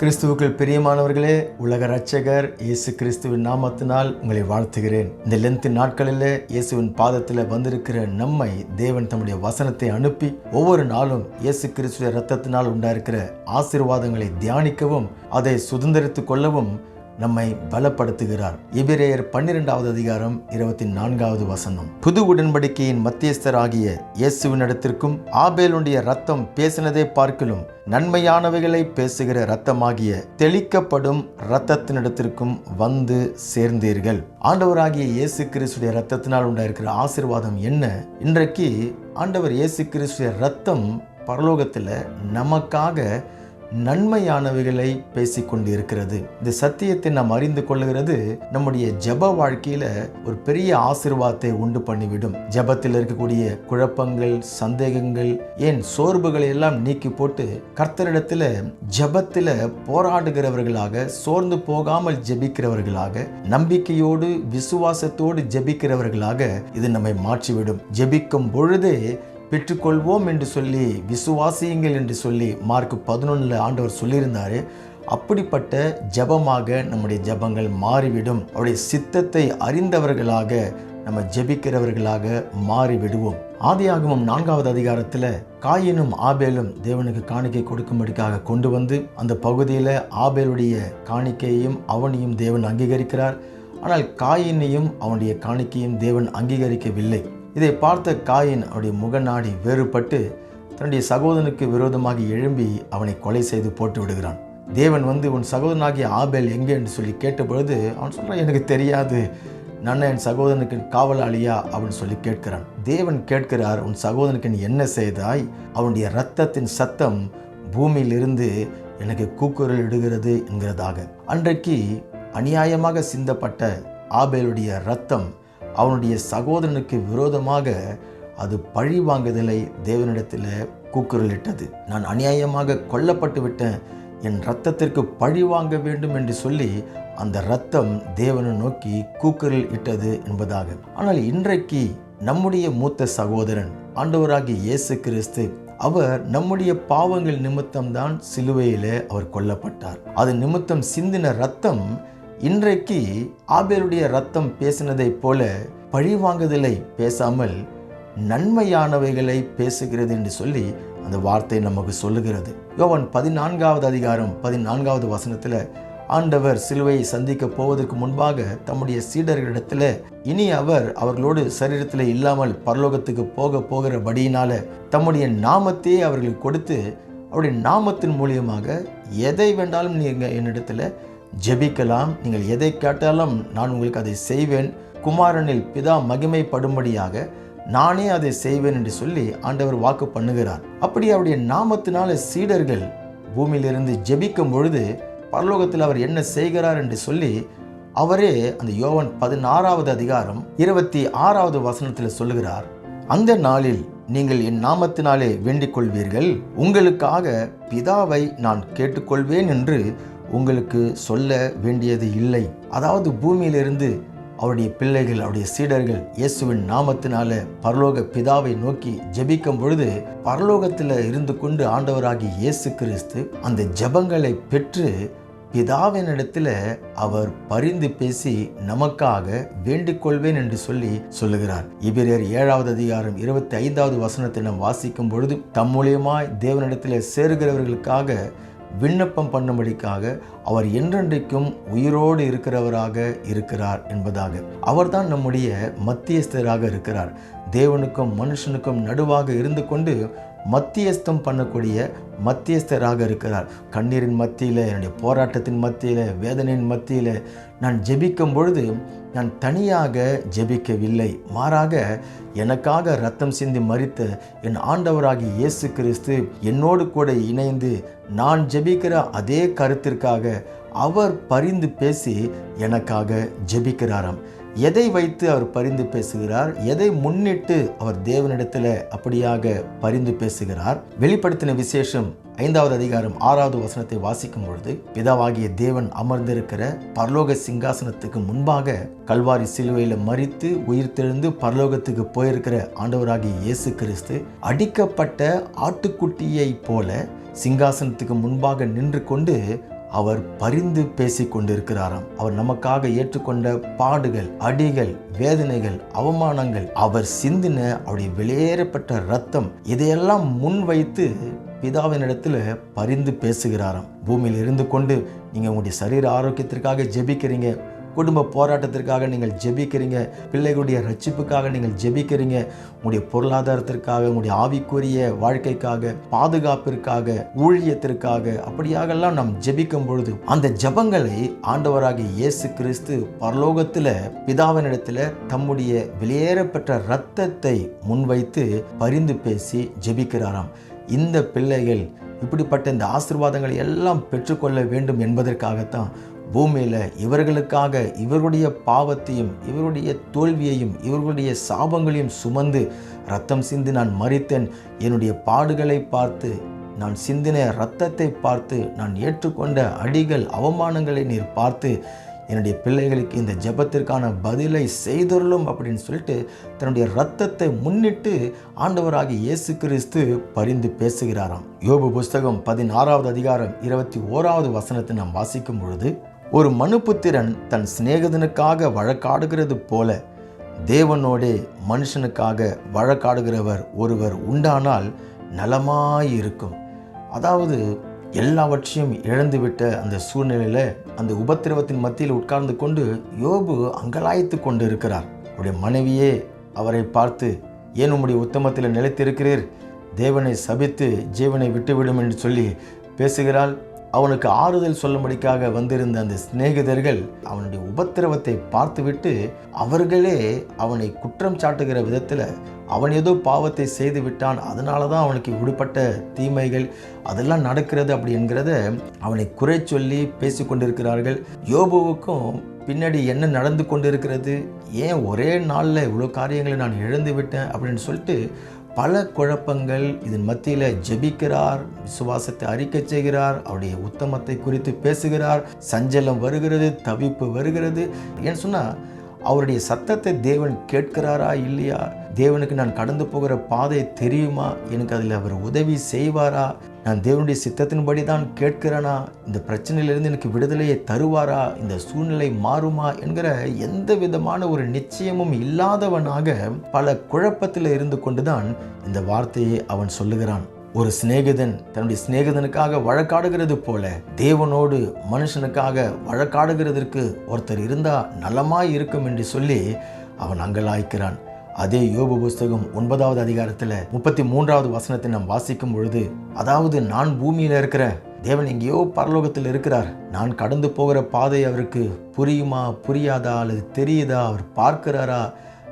கிறிஸ்துவுக்குள் பிரியமானவர்களே உலக ரட்சகர் இயேசு கிறிஸ்துவின் நாமத்தினால் உங்களை வாழ்த்துகிறேன். இந்த லென்த்து நாட்களில் இயேசுவின் பாதத்தில் வந்திருக்கிற நம்மை தேவன் தம்முடைய வசனத்தை அனுப்பி ஒவ்வொரு நாளும் இயேசு கிறிஸ்துவ ரத்தத்தினால் உண்டாயிருக்கிற ஆசீர்வாதங்களை தியானிக்கவும் அதை சுதந்திரித்து கொள்ளவும் நம்மை பலப்படுத்துகிறார். எபிரேயர் பன்னிரெண்டாவது அதிகாரம் இருபத்தி நான்காவது வசனம். புது உடன்படிக்கையின் மத்தியஸ்தராகிய இயேசுவினிடத்திற்கும் ஆபேலுடைய ரத்தம் பேசினதை பார்க்கிலும் நன்மையானவைகளை பேசுகிற இரத்தமாகிய தெளிக்கப்படும் இரத்தத்தினிடத்திற்கும் வந்து சேர்ந்தீர்கள். ஆண்டவராகிய இயேசு கிறிஸ்துடைய இரத்தத்தினால் உண்டாயிருக்கிற ஆசீர்வாதம் என்ன? இன்றைக்கு ஆண்டவர் இயேசு கிறிஸ்துடைய ரத்தம் பரலோகத்தில் நமக்காக நன்மையானவைகளை பேசிக்கொண்டு இருக்கிறது இந்த சத்தியத்தை நாம் அறிந்து கொள்ளுகிறது நம்முடைய ஜப வாழ்க்கையில ஒரு பெரிய ஆசிர்வாதத்தை உண்டு பண்ணிவிடும். ஜபத்தில் இருக்கக்கூடிய குழப்பங்கள் சந்தேகங்கள் ஏன் சோர்வுகளை எல்லாம் நீக்கி போட்டு கர்த்தரிடத்துல ஜபத்தில் போராடுகிறவர்களாக சோர்ந்து போகாமல் ஜெபிக்கிறவர்களாக நம்பிக்கையோடு விசுவாசத்தோடு ஜெபிக்கிறவர்களாக இது நம்மை மாற்றிவிடும். ஜபிக்கும் பொழுதே பெற்றுக்கொள்வோம் என்று சொல்லி விசுவாசியுங்கள் என்று சொல்லி மார்க் பதினொன்றில் ஆண்டவர் சொல்லியிருந்தார். அப்படிப்பட்ட ஜபமாக நம்முடைய ஜபங்கள் மாறிவிடும். அவருடைய சித்தத்தை அறிந்தவர்களாக நம்ம ஜெபிக்கிறவர்களாக மாறிவிடுவோம். ஆதியாகமம் நான்காவது அதிகாரத்தில் காயினும் ஆபேலும் தேவனுக்கு காணிக்கை கொடுக்கும்படிக்காக கொண்டு வந்து அந்த பகுதியில் ஆபேலுடைய காணிக்கையையும் அவனையும் தேவன் அங்கீகரிக்கிறார். ஆனால் காயினையும் அவனுடைய காணிக்கையும் தேவன் அங்கீகரிக்கவில்லை. இதை பார்த்த காயின் அவருடைய முகநாடி வேறுபட்டு தன்னுடைய சகோதரனுக்கு விரோதமாக எழும்பி அவனை கொலை செய்து போட்டு விடுகிறான். தேவன் வந்து உன் சகோதரனாகிய ஆபேல் எங்கே? என்று சொல்லி கேட்டபொழுது அவன் சொல்கிறான் எனக்கு தெரியாது. நான் என் சகோதரனுக்கு காவலாளியா? அப்படின்னு சொல்லி கேட்கிறான். தேவன் கேட்கிறார் உன் சகோதரனுக்கு நீ என்ன செய்தாய்? அவனுடைய ரத்தத்தின் சத்தம் பூமியிலிருந்து எனக்கு கூக்குரல் இடுகிறது என்கிறதாக. அன்றைக்கு அநியாயமாக சிந்தப்பட்ட ஆபேலுடைய ரத்தம் அவனுடைய சகோதரனுக்கு விரோதமாக அது பழி வாங்குதலை தேவனிடத்தில் கூக்குரலிட்டது. நான் அநியாயமாக கொல்லப்பட்டு விட்டேன். என் ரத்தத்திற்கு பழி வாங்க வேண்டும் என்று சொல்லி அந்த ரத்தம் தேவனை நோக்கி கூக்குரல் இட்டது என்பதாக. ஆனால் இன்றைக்கு நம்முடைய மூத்த சகோதரன் ஆண்டவராகிய இயேசு கிறிஸ்து அவர் நம்முடைய பாவங்கள் நிமித்தம்தான் சிலுவையிலே அவர் கொல்லப்பட்டார். அது நிமித்தம் சிந்தின ரத்தம் இன்றைக்கு ஆபேலுடைய ரத்தம் பேசினதைப் போல பழிவாங்குதலை பேசாமல் நன்மையானவைகளை பேசுகிறது என்று சொல்லி அந்த வார்த்தை நமக்கு சொல்லுகிறது. யோவன் பதினான்காவது அதிகாரம் பதினான்காவது வசனத்தில் ஆண்டவர் சிலுவையை சந்திக்க போவதற்கு முன்பாக தம்முடைய சீடர்களிடத்தில் இனி அவர் அவர்களோடு சரீரத்தில் இல்லாமல் பரலோகத்துக்கு போக போகிறபடியினால தம்முடைய நாமத்தையே அவர்களுக்கு கொடுத்து அவருடைய நாமத்தின் மூலியமாக எதை வேண்டாலும் நீங்கள் என்னிடத்தில் ஜெபிக்கலாம். நீங்கள் எதை கேட்டாலும் நான் உங்களுக்கு அதை செய்வேன். குமாரனில் பிதா மகிமைப்படும்படியாக நானே அதை செய்வேன் என்று சொல்லி ஆண்டவர் வாக்கு பண்ணுகிறார். அப்படி அவருடைய நாமத்தினால சீடர்கள் பூமியிலிருந்து ஜெபிக்கும் பொழுது பரலோகத்தில் அவர் என்ன செய்கிறார் என்று சொல்லி அவரே அந்த யோவன் பதினாறாவது அதிகாரம் இருபத்தி ஆறாவது வசனத்தில் சொல்லுகிறார். அந்த நாளில் நீங்கள் என் நாமத்தினாலே வேண்டிக் கொள்வீர்கள் உங்களுக்காக பிதாவை நான் கேட்டுக்கொள்வேன் என்று உங்களுக்கு சொல்ல வேண்டியது இல்லை. அதாவது பூமியிலிருந்து அவருடைய பிள்ளைகள் அவருடைய சீடர்கள் இயேசுவின் நாமத்தினால பரலோக பிதாவை நோக்கி ஜெபிக்கும் பொழுது பரலோகத்தில் இருந்து கொண்டு ஆண்டவராகி இயேசு கிறிஸ்து அந்த ஜெபங்களை பெற்று பிதாவினிடத்தில் அவர் பரிந்து பேசி நமக்காக வேண்டிக் கொள்வேன் என்று சொல்லி சொல்லுகிறார். இபிரியர் ஏழாவது அதிகாரம் இருபத்தி ஐந்தாவது வசனத்தை நாம் வாசிக்கும் பொழுது தம் மூலியமாய் தேவனிடத்தில் சேருகிறவர்களுக்காக விண்ணப்பம் பண்ணும்படிக்காக அவர் என்றென்றைக்கும் உயிரோடு இருக்கிறவராக இருக்கிறார் என்பதாக. அவர்தான் நம்முடைய மத்தியஸ்தராக இருக்கிறார். தேவனுக்கும் மனுஷனுக்கும் நடுவாக இருந்து கொண்டு மத்தியஸ்தம் பண்ணக்கூடிய மத்தியஸ்தராக இருக்கிறார். கண்ணீரின் மத்தியில் என்னுடைய போராட்டத்தின் மத்தியில் வேதனையின் மத்தியில் நான் ஜெபிக்கும் பொழுது நான் தனியாக ஜெபிக்கவில்லை. மாறாக எனக்காக ரத்தம் சிந்தி மறித்த என் ஆண்டவராகி இயேசு கிறிஸ்து என்னோடு கூட இணைந்து நான் ஜெபிக்கிற அதே கருத்திற்காக அவர் பரிந்து பேசி எனக்காக ஜெபிக்கிறாராம். எதை வைத்து அவர் பரிந்து பேசுகிறார்? எதை முன்னிட்டு அவர் தேவனிடத்தில் அப்படியாக பரிந்து பேசுகிறார்? வெளிப்படுத்தின விசேஷம் ஐந்தாவது அதிகாரம் ஆறாவது வசனத்தை வாசிக்கும் பொழுது பிதாவாகிய தேவன் அமர்ந்திருக்கிற பரலோக சிங்காசனத்துக்கு முன்பாக கல்வாரி சிலுவையில் மறித்து உயிர்த்தெழுந்து பரலோகத்துக்கு போயிருக்கிற ஆண்டவராகிய இயேசு கிறிஸ்து அடிக்கப்பட்ட ஆட்டுக்குட்டியை போல சிங்காசனத்துக்கு முன்பாக நின்று கொண்டு அவர் பரிந்து பேசி கொண்டிருக்கிறாராம் அவர் நமக்காக ஏற்றுக்கொண்ட பாடுகள் அடிகள் வேதனைகள் அவமானங்கள் அவர் சிந்தின அவருடைய வெளியேறப்பட்ட ரத்தம் இதையெல்லாம் முன்வைத்து பிதாவினிடத்தில் பரிந்து பேசுகிறாராம். பூமியில் இருந்து கொண்டு நீங்கள் உங்களுடைய சரீர ஆரோக்கியத்திற்காக ஜெபிக்கிறீங்க. குடும்ப போராட்டத்திற்காக நீங்கள் ஜெபிக்கிறீங்க பிள்ளைகளுடைய ரட்சிப்புக்காக நீங்கள் ஜெபிக்கிறீங்க உங்களுடைய பொருளாதாரத்திற்காக உங்களுடைய ஆவிக்குரிய வாழ்க்கைக்காக பாதுகாப்பிற்காக ஊழியத்திற்காக அப்படியாகலாம் நாம் ஜெபிக்கும் பொழுது அந்த ஜெபங்களை ஆண்டவராகிய இயேசு கிறிஸ்து பரலோகத்தில் பிதாவினிடத்தில் தம்முடைய வெளியேறப்பெற்ற இரத்தத்தை முன்வைத்து பரிந்து பேசி ஜெபிக்கிறாராம். இந்த பிள்ளைகள் இப்படிப்பட்ட இந்த ஆசீர்வாதங்களை எல்லாம் பெற்றுக்கொள்ள வேண்டும் என்பதற்காகத்தான் பூமியில் இவர்களுக்காக இவர்களுடைய பாவத்தையும் இவருடைய தோல்வியையும் இவர்களுடைய சாபங்களையும் சுமந்து ரத்தம் சிந்து நான் மறித்தேன் என்னுடைய பாடுகளை பார்த்து நான் சிந்தின இரத்தத்தை பார்த்து நான் ஏற்றுக்கொண்ட அடிகள் அவமானங்களை நீர் பார்த்து என்னுடைய பிள்ளைகளுக்கு இந்த ஜெபத்திற்கான பதிலை செய்தருளும் அப்படின்னு சொல்லிட்டு தன்னுடைய ரத்தத்தை முன்னிட்டு ஆண்டவராகி இயேசு கிறிஸ்து பரிந்து பேசுகிறாராம். யோபு புஸ்தகம் பதினாறாவது அதிகாரம் இருபத்தி ஓராவது வசனத்தை நாம் வாசிக்கும் பொழுது ஒரு மனுப்புத்திரன் தன் சிநேகிதனுக்காக வழக்காடுகிறது போல தேவனோடே மனுஷனுக்காக வழக்காடுகிறவர் ஒருவர் உண்டானால் நலமாயிருக்கும். அதாவது எல்லாவற்றையும் இழந்துவிட்ட அந்த சூழ்நிலையில் அந்த உபத்திரவத்தின் மத்தியில் உட்கார்ந்து கொண்டு யோபு அங்கலாய்த்து கொண்டு இருக்கிறார் அவருடைய மனைவியே அவரை பார்த்து ஏன் உம்முடைய உத்தமத்தில் நிலைத்திருக்கிறீர்? தேவனை சபித்து ஜீவனை விட்டுவிடும் என்று சொல்லி பேசுகிறாள். அவனுக்கு ஆறுதல் சொல்லும்படிக்காக வந்திருந்த அந்த சிநேகிதர்கள் அவனுடைய உபத்திரவத்தை பார்த்துவிட்டு அவர்களே அவனை குற்றம் சாட்டுகிற விதத்தில் அவன் ஏதோ பாவத்தை செய்து விட்டான். அதனால தான் அவனுக்கு விடுபட்ட தீமைகள் அதெல்லாம் நடக்கிறது அப்படி என்கிறத அவனை குறை சொல்லி பேசி கொண்டிருக்கிறார்கள். யோபுவுக்கும் பின்னாடி என்ன நடந்து கொண்டிருக்கிறது? ஏன் ஒரே நாளில் இவ்வளோ காரியங்களை நான் இழந்து விட்டேன் அப்படின்னு சொல்லிட்டு பல குழப்பங்கள் இதன் மத்தியில் ஜெபிக்கிறார் விசுவாசத்தை அறிக்கை செய்கிறார் அவருடைய உத்தமத்தை குறித்து பேசுகிறார் சஞ்சலம் வருகிறது தவிப்பு வருகிறது. ஏன்னு சொன்னால் அவருடைய சத்தத்தை தேவன் கேட்கிறாரா இல்லையா? தேவனுக்கு நான் கடந்து போகிற பாதை தெரியுமா? எனக்கு அதில் அவர் உதவி செய்வாரா? நான் தேவனுடைய சித்தத்தின்படி தான் கேட்கிறேனா? இந்த பிரச்சனையிலிருந்து எனக்கு விடுதலையை தருவாரா? இந்த சூழ்நிலை மாறுமா? என்கிற எந்த விதமான ஒரு நிச்சயமும் இல்லாதவனாக பல குழப்பத்தில் இருந்து கொண்டுதான் இந்த வார்த்தையை அவன் சொல்லுகிறான். ஒரு சிநேகிதன் தன்னுடைய சிநேகிதனுக்காக வழக்காடுகிறது போல தேவனோடு மனுஷனுக்காக வழக்காடுகிறதற்கு ஒருத்தர் இருந்தால் நலமாய் இருக்கும் என்று சொல்லி அவன் அங்கலாய்க்கிறான். அதே யோபு புஸ்தகம் ஒன்பதாவது அதிகாரத்தில் முப்பத்தி மூன்றாவது வசனத்தை நாம் வாசிக்கும் பொழுது அதாவது நான் பூமியில் இருக்கிற தேவன் எங்கேயோ பரலோகத்தில் இருக்கிறார். நான் கடந்து போகிற பாதை அவருக்கு புரியுமா புரியாதா அல்லது தெரியுதா அவர் பார்க்கிறாரா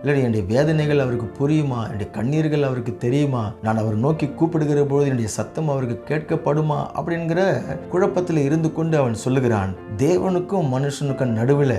இல்லை என்னுடைய வேதனைகள் அவருக்கு புரியுமா? என்னுடைய கண்ணீர்கள் அவருக்கு தெரியுமா? நான் அவர் நோக்கி கூப்பிடுகிற பொழுது என்னுடைய சத்தம் அவருக்கு கேட்கப்படுமா? அப்படிங்கிற குழப்பத்தில் இருந்து கொண்டு அவன் சொல்லுகிறான் தேவனுக்கும் மனுஷனுக்கும் நடுவில்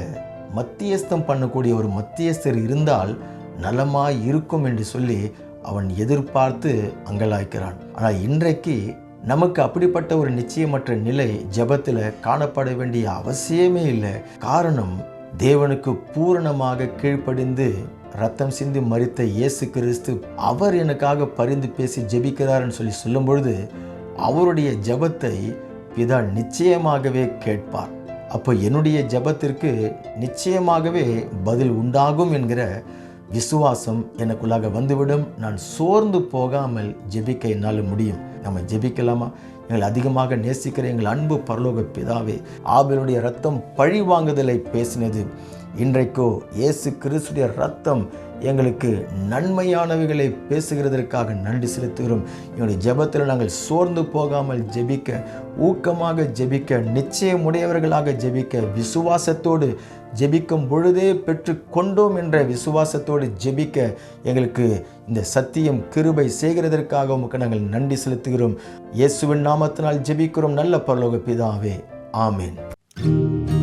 மத்தியஸ்தம் பண்ணக்கூடிய ஒரு மத்தியஸ்தர் இருந்தால் நலமாய் இருக்கும் என்று சொல்லி அவன் எதிர்பார்த்து அங்கலாய்க்கிறான். ஆனால் இன்றைக்கு நமக்கு அப்படிப்பட்ட ஒரு நிச்சயமற்ற நிலை ஜெபத்தில் காணப்பட வேண்டிய அவசியமே இல்லை. காரணம் தேவனுக்கு பூரணமாக கீழ்ப்படிந்து ரத்தம் சிந்தி மறித்த இயேசு கிறிஸ்து அவர் எனக்காக பரிந்து பேசி ஜெபிக்கிறார்னு சொல்லி சொல்லும் பொழுது அவருடைய ஜெபத்தை பிதா நிச்சயமாகவே கேட்பார். அப்போ என்னுடைய ஜெபத்திற்கு நிச்சயமாகவே பதில் உண்டாகும் என்கிற விசுவாசம் எனக்குள்ளாக வந்துவிடும். நான் சோர்ந்து போகாமல் ஜெபிக்க என்னால் முடியும். நம்ம ஜெபிக்கலாமா? எங்களை அதிகமாக நேசிக்கிற எங்கள் அன்பு பரலோக பிதாவே ஆபிலுடைய ரத்தம் பழி வாங்குதலை பேசினது. இன்றைக்கோ இயேசு கிறிஸ்துடைய ரத்தம் எங்களுக்கு நன்மையானவைகளை பேசுகிறதற்காக நன்றி செலுத்துகிறோம். எங்களுடைய ஜெபத்தில் நாங்கள் சோர்ந்து போகாமல் ஜெபிக்க ஊக்கமாக ஜெபிக்க நிச்சயமுடையவர்களாக ஜெபிக்க விசுவாசத்தோடு ஜெபிக்கும் பொழுதே பெற்று கொண்டோம் என்ற விசுவாசத்தோடு ஜெபிக்க எங்களுக்கு இந்த சத்தியம் கிருபை செய்கிறதற்காக உமக்கு நாங்கள் நன்றி செலுத்துகிறோம். இயேசுவின் நாமத்தினால் ஜெபிக்கிறோம். நல்ல பரலோக பிதாவே. ஆமேன்.